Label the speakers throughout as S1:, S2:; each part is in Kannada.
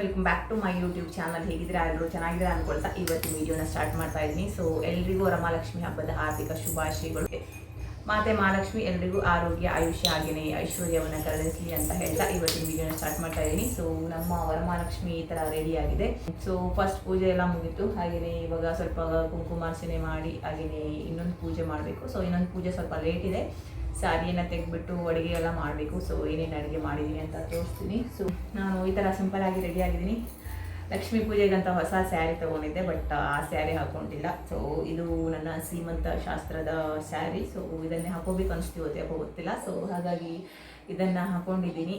S1: Welcome back to my YouTube channel ಹೇಗಿದ್ರೆ ಎಲ್ಲರೂ ಚೆನ್ನಾಗಿದೆ ಅನ್ಕೊಳ್ತಾ ಇವತ್ತು ವಿಡಿಯೋನ ಸ್ಟಾರ್ಟ್ ಮಾಡ್ತಾ ಇದ್ದೀನಿ. ಸೊ ಎಲ್ರಿಗೂ ವರಮಹಾಲಕ್ಷ್ಮಿ ಹಬ್ಬದ ಹಾರ್ದಿಕ ಶುಭಾಶಯಗಳು. ಮಾತೆ ಮಹಾಲಕ್ಷ್ಮಿ ಎಲ್ರಿಗೂ ಆರೋಗ್ಯ, ಆಯುಷ್ಯ ಹಾಗೆಯೇ ಐಶ್ವರ್ಯವನ್ನು ಕರೆಸಲಿ ಅಂತ ಹೇಳ್ತಾ ಇವತ್ತಿನ ವಿಡಿಯೋನ ಸ್ಟಾರ್ಟ್ ಮಾಡ್ತಾ ಇದ್ದೀನಿ. ಸೊ ನಮ್ಮ ವರಮಹಾಲಕ್ಷ್ಮಿ ಈ ಥರ ರೆಡಿ ಆಗಿದೆ. ಸೊ ಫಸ್ಟ್ ಪೂಜೆ ಎಲ್ಲ ಮುಗೀತು. ಹಾಗೆಯೇ ಇವಾಗ ಸ್ವಲ್ಪ ಕುಂಕುಮಾರ್ಚನೆ ಮಾಡಿ ಹಾಗೆಯೇ ಇನ್ನೊಂದು ಪೂಜೆ ಮಾಡಬೇಕು. ಸೊ ಇನ್ನೊಂದು ಪೂಜೆ ಸ್ವಲ್ಪ ಲೇಟ್ ಇದೆ. ಸಾರಿಯನ್ನು ತೆಗೆದ್ಬಿಟ್ಟು ಅಡುಗೆ ಎಲ್ಲ ಮಾಡಬೇಕು. ಸೊ ಏನೇನು ಅಡುಗೆ ಮಾಡಿದ್ದೀನಿ ಅಂತ ತೋರಿಸ್ತೀನಿ. ಸೊ ನಾನು ಈ ಥರ ಸಿಂಪಲ್ ಆಗಿ ರೆಡಿ ಆಗಿದ್ದೀನಿ. ಲಕ್ಷ್ಮೀ ಪೂಜೆಗಂತ ಹೊಸ ಸ್ಯಾರಿ ತೊಗೊಂಡಿದ್ದೆ ಬಟ್ ಆ ಸ್ಯಾರಿ ಹಾಕೊಂಡಿಲ್ಲ. ಸೊ ಇದು ನನ್ನ ಸೀಮಂತ ಶಾಸ್ತ್ರದ ಸ್ಯಾರಿ ಸೊ ಇದನ್ನೇ ಹಾಕೋಬೇಕು ಅನಿಸ್ತೀವತ್ತೆ ಗೊತ್ತಿಲ್ಲ. ಸೊ ಹಾಗಾಗಿ ಇದನ್ನು ಹಾಕೊಂಡಿದ್ದೀನಿ.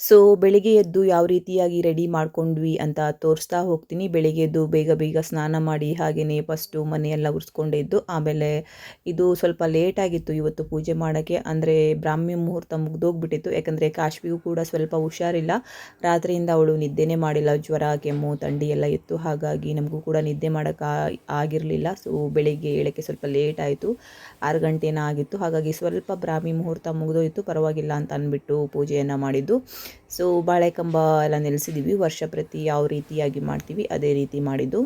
S2: ಸೊ ಬೆಳಿಗ್ಗೆ ಎದ್ದು ಯಾವ ರೀತಿಯಾಗಿ ರೆಡಿ ಮಾಡ್ಕೊಂಡ್ವಿ ಅಂತ ತೋರಿಸ್ತಾ ಹೋಗ್ತೀನಿ. ಬೆಳಿಗ್ಗೆ ಎದ್ದು ಬೇಗ ಬೇಗ ಸ್ನಾನ ಮಾಡಿ ಹಾಗೆಯೇ ಫಸ್ಟು ಮನೆಯೆಲ್ಲ ಉರ್ಸ್ಕೊಂಡಿದ್ದು. ಆಮೇಲೆ ಇದು ಸ್ವಲ್ಪ ಲೇಟ್ ಆಗಿತ್ತು ಇವತ್ತು ಪೂಜೆ ಮಾಡೋಕ್ಕೆ. ಅಂದರೆ ಬ್ರಾಹ್ಮಿ ಮುಹೂರ್ತ ಮುಗ್ದೋಗ್ಬಿಟ್ಟಿತ್ತು. ಯಾಕಂದರೆ ಕಾಶ್ವಿಗೂ ಕೂಡ ಸ್ವಲ್ಪ ಹುಷಾರಿಲ್ಲ. ರಾತ್ರಿಯಿಂದ ಅವಳು ನಿದ್ದೆನೇ ಮಾಡಿಲ್ಲ. ಜ್ವರ, ಕೆಮ್ಮು, ಥಂಡಿ ಎಲ್ಲ ಇತ್ತು. ಹಾಗಾಗಿ ನಮಗೂ ಕೂಡ ನಿದ್ದೆ ಮಾಡೋಕ್ಕೆ ಆಗಿರಲಿಲ್ಲ. ಸೊ ಬೆಳಿಗ್ಗೆ ಏಳಕ್ಕೆ ಸ್ವಲ್ಪ ಲೇಟ್ ಆಯಿತು. ಆರು ಗಂಟೆನ ಆಗಿತ್ತು. ಹಾಗಾಗಿ ಸ್ವಲ್ಪ ಬ್ರಾಹ್ಮಿ ಮುಹೂರ್ತ ಮುಗಿದೋಯಿತು. ಪರವಾಗಿಲ್ಲ ಅಂತ ಅಂದ್ಬಿಟ್ಟು ಪೂಜೆಯನ್ನು ಮಾಡಿದ್ದು. ಸೊ ಬಾಳೆಕಂಬ ಎಲ್ಲ ನೆಲೆಸಿದ್ದೀವಿ ವರ್ಷ ಪ್ರತಿ ಯಾವ ರೀತಿಯಾಗಿ ಮಾಡ್ತೀವಿ, ಅದೇ ರೀತಿ ಮಾಡಿದ್ದು.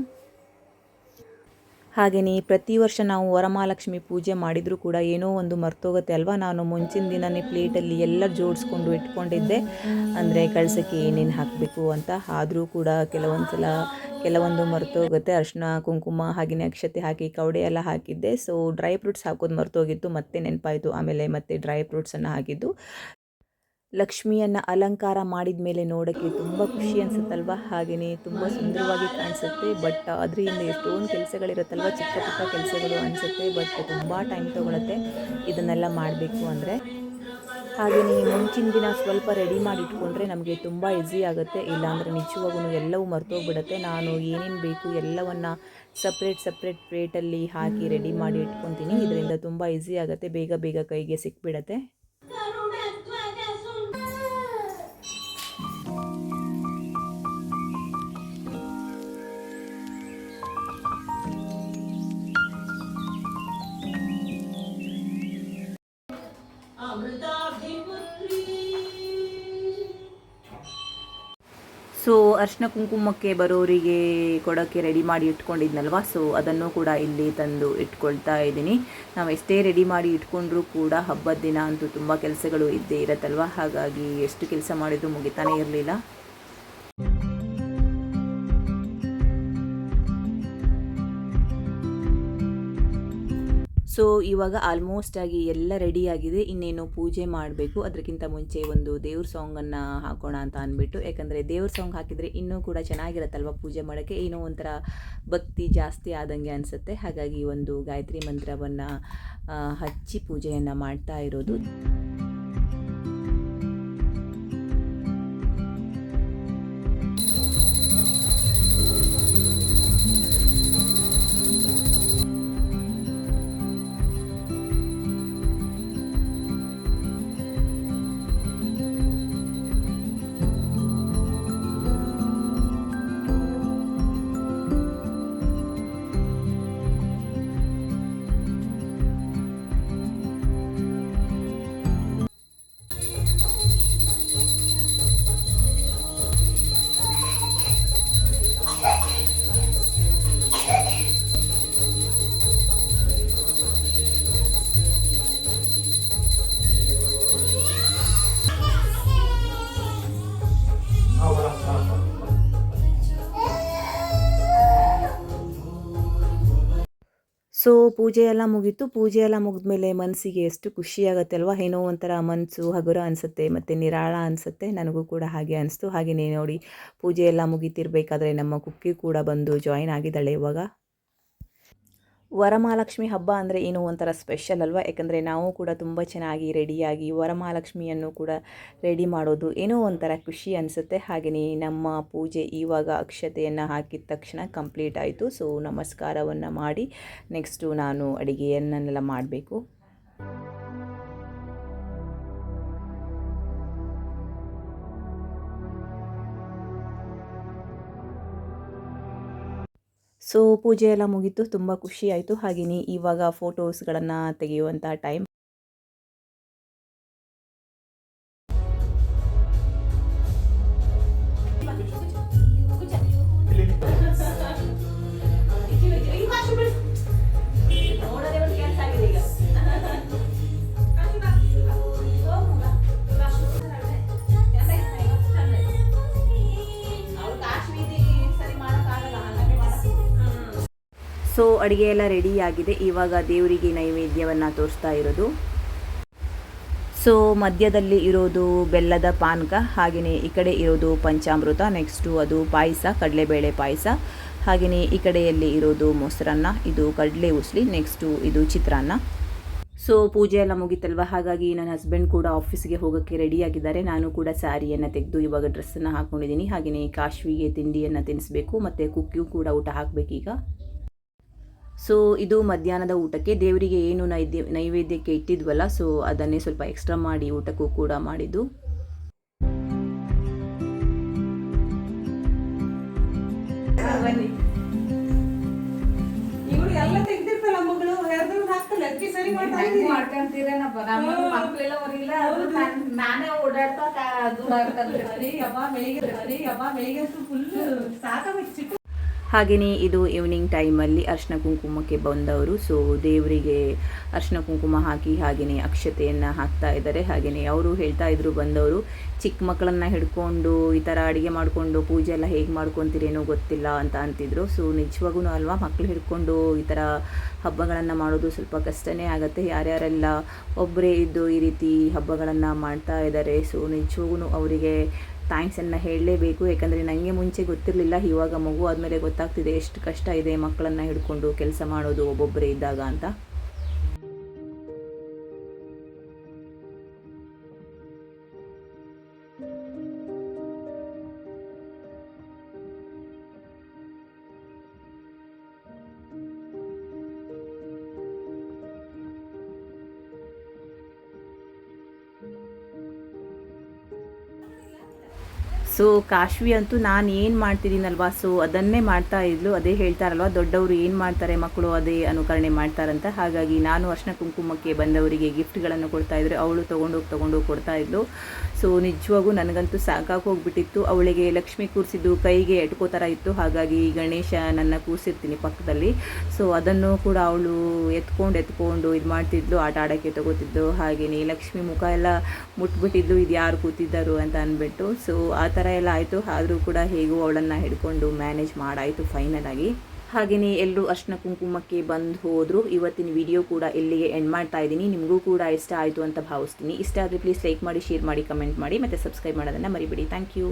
S2: ಹಾಗೆಯೇ ಪ್ರತಿ ವರ್ಷ ನಾವು ವರಮಹಾಲಕ್ಷ್ಮಿ ಪೂಜೆ ಮಾಡಿದರೂ ಕೂಡ ಏನೋ ಒಂದು ಮರ್ತೋಗುತ್ತೆ ಅಲ್ವಾ? ನಾನು ಮುಂಚಿನ ದಿನನೇ ಪ್ಲೇಟಲ್ಲಿ ಎಲ್ಲ ಜೋಡಿಸ್ಕೊಂಡು ಇಟ್ಕೊಂಡಿದ್ದೆ. ಅಂದರೆ ಕಳ್ಸಕ್ಕೆ ಏನೇನು ಹಾಕಬೇಕು ಅಂತ. ಆದರೂ ಕೂಡ ಕೆಲವೊಂದು ಸಲ ಕೆಲವೊಂದು ಮರ್ತೋಗುತ್ತೆ. ಅರಿಶಿನ ಕುಂಕುಮ, ಹಾಗೆಯೇ ಅಕ್ಷತೆ ಹಾಕಿ, ಕವಡೆ ಎಲ್ಲ ಹಾಕಿದ್ದೆ. ಸೊ ಡ್ರೈ ಫ್ರೂಟ್ಸ್ ಹಾಕೋದು ಮರ್ತೋಗಿತ್ತು. ಮತ್ತೆ ನೆನಪಾಯಿತು. ಆಮೇಲೆ ಮತ್ತೆ ಡ್ರೈ ಫ್ರೂಟ್ಸನ್ನು ಹಾಕಿದ್ದು. ಲಕ್ಷ್ಮಿಯನ್ನು ಅಲಂಕಾರ ಮಾಡಿದ ಮೇಲೆ ನೋಡೋಕ್ಕೆ ತುಂಬ ಖುಷಿ ಅನಿಸುತ್ತಲ್ವ? ಹಾಗೆಯೇ ತುಂಬ ಸುಂದರವಾಗಿ ಕಾಣಿಸುತ್ತೆ. ಬಟ್ ಅದರಿಂದ ಎಷ್ಟೊಂದು ಕೆಲಸಗಳಿರುತ್ತಲ್ವ? ಚಿಕ್ಕ ಪುಟ್ಟ ಕೆಲಸಗಳು ಅನಿಸುತ್ತೆ. ಬಟ್ ತುಂಬ ಟೈಮ್ ತೊಗೊಳುತ್ತೆ ಇದನ್ನೆಲ್ಲ ಮಾಡಬೇಕು ಅಂದರೆ. ಹಾಗೆಯೇ ಮುಂಚಿನ ದಿನ ಸ್ವಲ್ಪ ರೆಡಿ ಮಾಡಿ ಇಟ್ಕೊಂಡ್ರೆ ನಮಗೆ ತುಂಬ ಈಸಿ ಆಗುತ್ತೆ. ಇಲ್ಲಾಂದರೆ ನಿಜವಾಗೂ ಎಲ್ಲವೂ ಮರ್ತೋಗ್ಬಿಡುತ್ತೆ. ನಾನು ಏನೇನು ಬೇಕು ಎಲ್ಲವನ್ನು ಸಪ್ರೇಟ್ ಸಪ್ರೇಟ್ ಪ್ಲೇಟಲ್ಲಿ ಹಾಕಿ ರೆಡಿ ಮಾಡಿ ಇಟ್ಕೊತೀನಿ. ಇದರಿಂದ ತುಂಬ ಈಸಿ ಆಗುತ್ತೆ. ಬೇಗ ಬೇಗ ಕೈಗೆ ಸಿಕ್ಬಿಡತ್ತೆ. ಸೊ ಅರ್ಶಿನ ಕುಂಕುಮಕ್ಕೆ ಬರೋರಿಗೆ ಕೊಡೋಕ್ಕೆ ರೆಡಿ ಮಾಡಿ ಇಟ್ಕೊಂಡಿದ್ನಲ್ವಾ? ಸೊ ಅದನ್ನು ಕೂಡ ಇಲ್ಲಿ ತಂದು ಇಟ್ಕೊಳ್ತಾ ಇದ್ದೀನಿ. ನಾವು ಎಷ್ಟೇ ರೆಡಿ ಮಾಡಿ ಇಟ್ಕೊಂಡ್ರೂ ಕೂಡ ಹಬ್ಬದ ದಿನ ಅಂತೂ ತುಂಬ ಕೆಲಸಗಳು ಇದ್ದೇ ಇರತ್ತಲ್ವ? ಹಾಗಾಗಿ ಎಷ್ಟು ಕೆಲಸ ಮಾಡಿದರೂ ಮುಗಿತಾನೇ ಇರಲಿಲ್ಲ. ಸೊ, ಇವಾಗ ಆಲ್ಮೋಸ್ಟ್ ಆಗಿ ಎಲ್ಲ ರೆಡಿ ಆಗಿದೆ. ಇನ್ನೇನು ಪೂಜೆ ಮಾಡಬೇಕು. ಅದಕ್ಕಿಂತ ಮುಂಚೆ ಒಂದು ದೇವ್ರ ಸಾಂಗನ್ನು ಹಾಕೋಣ ಅಂತ ಅಂದ್ಬಿಟ್ಟು ಯಾಕಂದರೆ ದೇವ್ರ ಸಾಂಗ್ ಹಾಕಿದರೆ ಇನ್ನೂ ಕೂಡ ಚೆನ್ನಾಗಿರತ್ತಲ್ವ ಪೂಜೆ ಮಾಡೋಕ್ಕೆ? ಏನೋ ಒಂಥರ ಭಕ್ತಿ ಜಾಸ್ತಿ ಆದಂಗೆ ಅನಿಸುತ್ತೆ. ಹಾಗಾಗಿ ಒಂದು ಗಾಯತ್ರಿ ಮಂತ್ರವನ್ನು ಹಚ್ಚಿ ಪೂಜೆಯನ್ನು ಮಾಡ್ತಾ ಇರೋದು. ಸೊ ಪೂಜೆ ಎಲ್ಲ ಮುಗೀತು. ಪೂಜೆ ಎಲ್ಲ ಮುಗಿದ್ಮೇಲೆ ಮನಸ್ಸಿಗೆ ಎಷ್ಟು ಖುಷಿಯಾಗುತ್ತೆ ಅಲ್ವಾ ಏನೋ ಒಂಥರ ಮನಸ್ಸು ಹಗುರ ಅನಿಸುತ್ತೆ, ಮತ್ತು ನಿರಾಳ ಅನಿಸುತ್ತೆ. ನನಗೂ ಕೂಡ ಹಾಗೆ ಅನಿಸ್ತು. ಹಾಗೆಯೇ ನೋಡಿ ಪೂಜೆ ಎಲ್ಲ ಮುಗಿತಿರ್ಬೇಕಾದ್ರೆ ನಮ್ಮ ಕುಕ್ಕಿ ಕೂಡ ಬಂದು ಜಾಯಿನ್ ಆಗಿದ್ದಾಳೆ ಇವಾಗ. ವರಮಹಾಲಕ್ಷ್ಮಿ ಹಬ್ಬ ಅಂದರೆ ಏನೋ ಒಂಥರ ಸ್ಪೆಷಲ್ ಅಲ್ವಾ? ಯಾಕಂದರೆ ನಾವು ಕೂಡ ತುಂಬ ಚೆನ್ನಾಗಿ ರೆಡಿಯಾಗಿ ವರಮಹಾಲಕ್ಷ್ಮಿಯನ್ನು ಕೂಡ ರೆಡಿ ಮಾಡೋದು ಏನೋ ಒಂಥರ ಖುಷಿ ಅನಿಸುತ್ತೆ. ಹಾಗೆಯೇ ನಮ್ಮ ಪೂಜೆ ಇವಾಗ ಅಕ್ಷತೆಯನ್ನು ಹಾಕಿದ ತಕ್ಷಣ ಕಂಪ್ಲೀಟ್ ಆಯಿತು. ಸೊ ನಮಸ್ಕಾರವನ್ನು ಮಾಡಿ ನೆಕ್ಸ್ಟು ನಾನು ಅಡುಗೆಯನ್ನೆಲ್ಲ ಮಾಡಬೇಕು. ಸೊ ಪೂಜೆ ಎಲ್ಲ ಮುಗೀತು ತುಂಬ ಖುಷಿ ಆಯಿತು. ಹಾಗೆಯೇ ಇವಾಗ ಫೋಟೋಸ್ಗಳನ್ನು ತೆಗೆಯುವಂಥ ಟೈಮ್ ಸೊ, ಅಡುಗೆ ಎಲ್ಲ ರೆಡಿಯಾಗಿದೆ ಇವಾಗ ದೇವರಿಗೆ ನೈವೇದ್ಯವನ್ನು ತೋರಿಸ್ತಾ ಇರೋದು. ಸೊ, ಮಧ್ಯದಲ್ಲಿ ಇರೋದು ಬೆಲ್ಲದ ಪಾನಕ ಹಾಗೆಯೇ ಈ ಕಡೆ ಇರೋದು ಪಂಚಾಮೃತ ನೆಕ್ಸ್ಟು ಅದು ಪಾಯಸ, ಕಡಲೆಬೇಳೆ ಪಾಯಸ ಹಾಗೆಯೇ ಈ ಕಡೆಯಲ್ಲಿ ಇರೋದು ಮೊಸರನ್ನ, ಇದು ಕಡಲೆ ಉಸ್ಲಿ ನೆಕ್ಸ್ಟು ಇದು ಚಿತ್ರಾನ್ನ. ಸೊ, ಪೂಜೆ ಎಲ್ಲ ಮುಗಿತಲ್ವ? ಹಾಗಾಗಿ ನನ್ನ ಹಸ್ಬೆಂಡ್ ಕೂಡ ಆಫೀಸ್ಗೆ ಹೋಗೋಕ್ಕೆ ರೆಡಿಯಾಗಿದ್ದಾರೆ ನಾನು ಕೂಡ ಸ್ಯಾರಿಯನ್ನು ತೆಗೆದು ಇವಾಗ ಡ್ರೆಸ್ಸನ್ನು ಹಾಕ್ಕೊಂಡಿದ್ದೀನಿ ಹಾಗೆಯೇ ಕಾಶ್ವಿಗೆ ತಿಂಡಿಯನ್ನು ತಿನ್ನಿಸ್ಬೇಕು ಮತ್ತು ಕುಕ್ಕಿಗೂ ಕೂಡ ಊಟ ಹಾಕಬೇಕೀಗ. ಸೊ ಇದು ಮಧ್ಯಾಹ್ನದ ಊಟಕ್ಕೆ ದೇವರಿಗೆ ಏನು ನೈದ್ಯ ನೈವೇದ್ಯಕ್ಕೆ ಇಟ್ಟಿದ್ವಲ್ಲ ಸೊ ಅದನ್ನೇ ಸ್ವಲ್ಪ ಎಕ್ಸ್ಟ್ರಾ ಮಾಡಿ ಊಟಕ್ಕೂ ಕೂಡ ಮಾಡಿದ್ದು.
S1: ನಾನೇ ಓಡಾಡ್ತಾ
S2: ಹಾಗೆಯೇ ಇದು ಈವ್ನಿಂಗ್ ಟೈಮಲ್ಲಿ ಅರ್ಶಿನ ಕುಂಕುಮಕ್ಕೆ ಬಂದವರು. ಸೊ ದೇವರಿಗೆ ಅರ್ಶಿನ ಕುಂಕುಮ ಹಾಕಿ ಹಾಗೆಯೇ ಅಕ್ಷತೆಯನ್ನು ಹಾಕ್ತಾ ಇದ್ದಾರೆ. ಹಾಗೆಯೇ ಅವರು ಹೇಳ್ತಾ ಇದ್ರು ಬಂದವರು, ಚಿಕ್ಕ ಮಕ್ಕಳನ್ನು ಹಿಡ್ಕೊಂಡು, ಈ ಥರ ಅಡುಗೆ ಮಾಡಿಕೊಂಡು, ಪೂಜೆ ಎಲ್ಲ ಹೇಗೆ ಮಾಡ್ಕೊತೀರೇನೋ ಗೊತ್ತಿಲ್ಲ ಅಂತ ಅಂತಿದ್ರು. ಸೊ ನಿಜವಾಗೂ ಅಲ್ವಾ ಮಕ್ಕಳು ಹಿಡ್ಕೊಂಡು ಈ ಥರ ಹಬ್ಬಗಳನ್ನು ಮಾಡೋದು ಸ್ವಲ್ಪ ಕಷ್ಟನೇ ಆಗುತ್ತೆ. ಯಾರ್ಯಾರೆಲ್ಲ ಒಬ್ಬರೇ ಇದ್ದು ಈ ರೀತಿ ಹಬ್ಬಗಳನ್ನು ಮಾಡ್ತಾ ಇದ್ದಾರೆ. ಸೊ ನಿಜವಾಗೂ ಅವರಿಗೆ ಥ್ಯಾಂಕ್ಸನ್ನು ಹೇಳಲೇಬೇಕು. ಯಾಕಂದರೆ ನನಗೆ ಮುಂಚೆ ಗೊತ್ತಿರಲಿಲ್ಲ, ಇವಾಗ ಮಗು ಆದಮೇಲೆ ಗೊತ್ತಾಗ್ತಿದೆ, ಎಷ್ಟು ಕಷ್ಟ ಇದೆ ಮಕ್ಕಳನ್ನು ಹಿಡ್ಕೊಂಡು ಕೆಲಸ ಮಾಡೋದು ಒಬ್ಬೊಬ್ಬರೇ ಇದ್ದಾಗ ಅಂತ. ಸೊ ಕಾಶ್ವಿ ಅಂತೂ ನಾನು ಏನು ಮಾಡ್ತಿದ್ದೀನಲ್ವಾ? ಸೊ ಅದನ್ನೇ ಮಾಡ್ತಾ ಇದ್ಲು. ಅದೇ ಹೇಳ್ತಾರಲ್ವ, ದೊಡ್ಡವರು ಏನು ಮಾಡ್ತಾರೆ ಮಕ್ಕಳು? ಅದೇ ಅನುಕರಣೆ ಮಾಡ್ತಾರಂತ. ಹಾಗಾಗಿ ನಾನು ಅರ್ಶನ ಕುಂಕುಮಕ್ಕೆ ಬಂದವರಿಗೆ ಗಿಫ್ಟ್ಗಳನ್ನು ಕೊಡ್ತಾ ಇದ್ರು ಅವಳು ತೊಗೊಂಡೋಗಿ ತೊಗೊಂಡೋಗಿ ಕೊಡ್ತಾ ಇದ್ಲು. ಸೊ ನಿಜವಾಗೂ ನನಗಂತೂ ಸಾಕಾಗಿ ಹೋಗ್ಬಿಟ್ಟಿತ್ತು. ಅವಳಿಗೆ ಲಕ್ಷ್ಮಿ ಕೂರಿಸಿದ್ದು ಕೈಗೆ ಎಟ್ಕೋ ಥರ ಇತ್ತು. ಹಾಗಾಗಿ ಗಣೇಶ ನನ್ನ ಕೂರಿಸಿರ್ತೀನಿ ಪಕ್ಕದಲ್ಲಿ. ಸೊ ಅದನ್ನು ಕೂಡ ಅವಳು ಎತ್ಕೊಂಡು ಎತ್ಕೊಂಡು ಇದು ಮಾಡ್ತಿದ್ಲು, ಆಟ ಆಡೋಕ್ಕೆ ತಗೋತಿದ್ದು. ಹಾಗೆಯೇ ಲಕ್ಷ್ಮಿ ಮುಖ ಎಲ್ಲ ಮುಟ್ಬಿಟ್ಟಿದ್ದು ಇದು ಯಾರು ಕೂತಿದ್ದರು ಅಂತ ಅಂದ್ಬಿಟ್ಟು ಸೊ ಆ ಥರ ಎಲ್ಲ ಆಯಿತು. ಆದರೂ ಕೂಡ ಹೇಗೂ ಅವಳನ್ನು ಹಿಡ್ಕೊಂಡು ಮ್ಯಾನೇಜ್ ಮಾಡಾಯಿತು ಫೈನಲ್ ಆಗಿ. ಹಾಗೆಯೇ ಎಲ್ಲರೂ ಅರ್ಶಿನ ಕುಂಕುಮಕ್ಕೆ ಬಂದು ಹೋದರು. ಇವತ್ತಿನ ವಿಡಿಯೋ ಕೂಡ ಇಲ್ಲಿಗೆ ಎಂಡ್ ಮಾಡ್ತಾ ಇದ್ದೀನಿ. ನಿಮಗೂ ಕೂಡ ಇಷ್ಟ ಆಯಿತು ಅಂತ ಭಾವಿಸ್ತೀನಿ. ಇಷ್ಟ ಆದರೆ ಪ್ಲೀಸ್ ಲೈಕ್ ಮಾಡಿ ಶೇರ್ ಮಾಡಿ ಕಮೆಂಟ್ ಮಾಡಿ. ಮತ್ತು ಸಬ್ಸ್ಕ್ರೈಬ್ ಮಾಡೋದನ್ನು ಮರಿಬೇಡಿ. Thank you